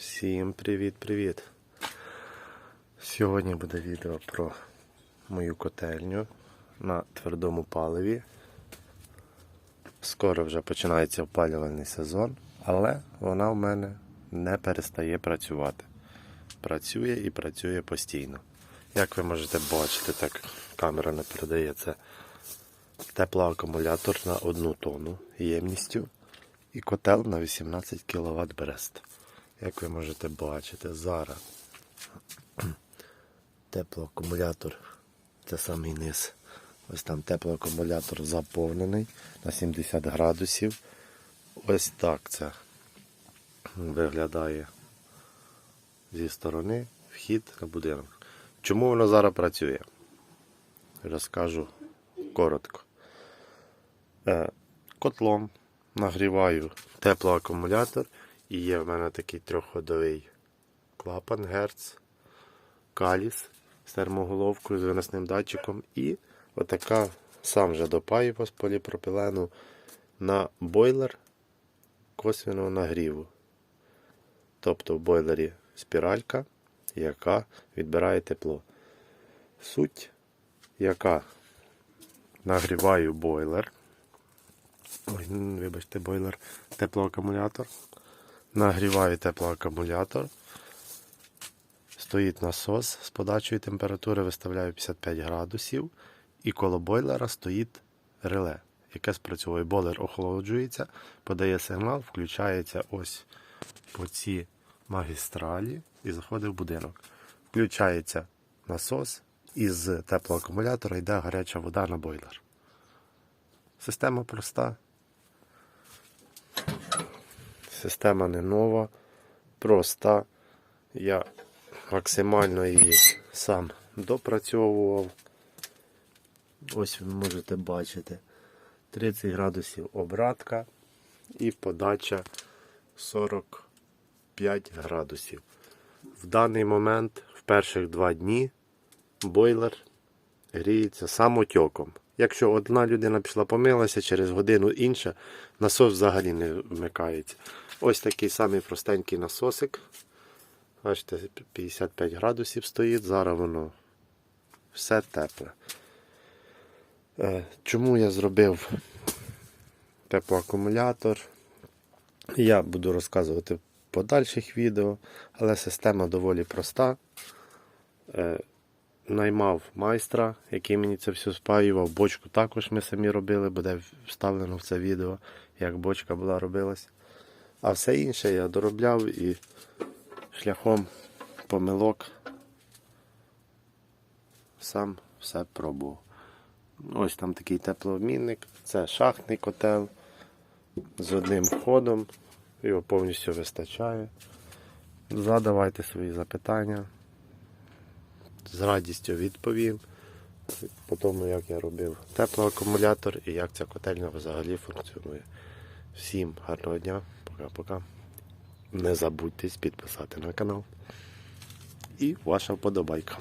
Всім привіт-привіт! Сьогодні буде відео про мою котельню на твердому паливі. Скоро вже починається опалювальний сезон, але вона в мене не перестає працювати. Працює і працює постійно. Як ви можете бачити, так камера не передає це теплоакумулятор на 1 тонну ємністю і котел на 18 кВт Брест. Як ви можете бачити, зараз теплоакумулятор, це самий низ. Ось там теплоакумулятор заповнений на 70 градусів. Ось так це виглядає зі сторони вхід на будинок. Чому воно зараз працює? Розкажу коротко. Е, Котлом нагріваю теплоакумулятор і є в мене такий трьохходовий клапан Герц, каліс з термоголовкою, з виносним датчиком і отака сам же допаюва з поліпропилену на бойлер косвіного нагріву. Тобто в бойлері спіралька, яка відбирає тепло. Суть, яка нагріваю бойлер. Ой, вибачте, бойлер, теплоакумулятор. Нагріваю теплоакумулятор. Стоїть насос з подачою температури, виставляю 55 градусів. І коло бойлера стоїть реле, яке спрацьовує. Бойлер охолоджується, подає сигнал, включається ось по цій магістралі і заходить в будинок. Включається насос, і з теплоакумулятора йде гаряча вода на бойлер. Система проста. Система не нова, проста. Я максимально її сам допрацьовував. Ось ви можете бачити 30 градусів обратка і подача 45 градусів. В даний момент, в перших два дні, бойлер гріється самотьоком. Якщо одна людина пішла помилася, через годину інша, насос взагалі не вмикається. Ось такий самий простенький насосик. Бачите, 55 градусів стоїть, зараз воно все тепле. Е, Чому я зробив теплоакумулятор? Я буду розказувати в подальших відео, але система доволі проста. Наймав майстра, який мені це все спаював. Бочку також ми самі робили, буде вставлено в це відео, як бочка була робилась. А все інше я доробляв і шляхом помилок сам все пробував. Ось там такий теплообмінник, це шахтний котел з одним входом, його повністю вистачає. Задавайте свої запитання. З радістю відповім по тому, як я робив теплоакумулятор і як ця котельня взагалі функціонує. Всім гарного дня, пока-пока. Не забудьте підписати на канал. І ваша вподобайка.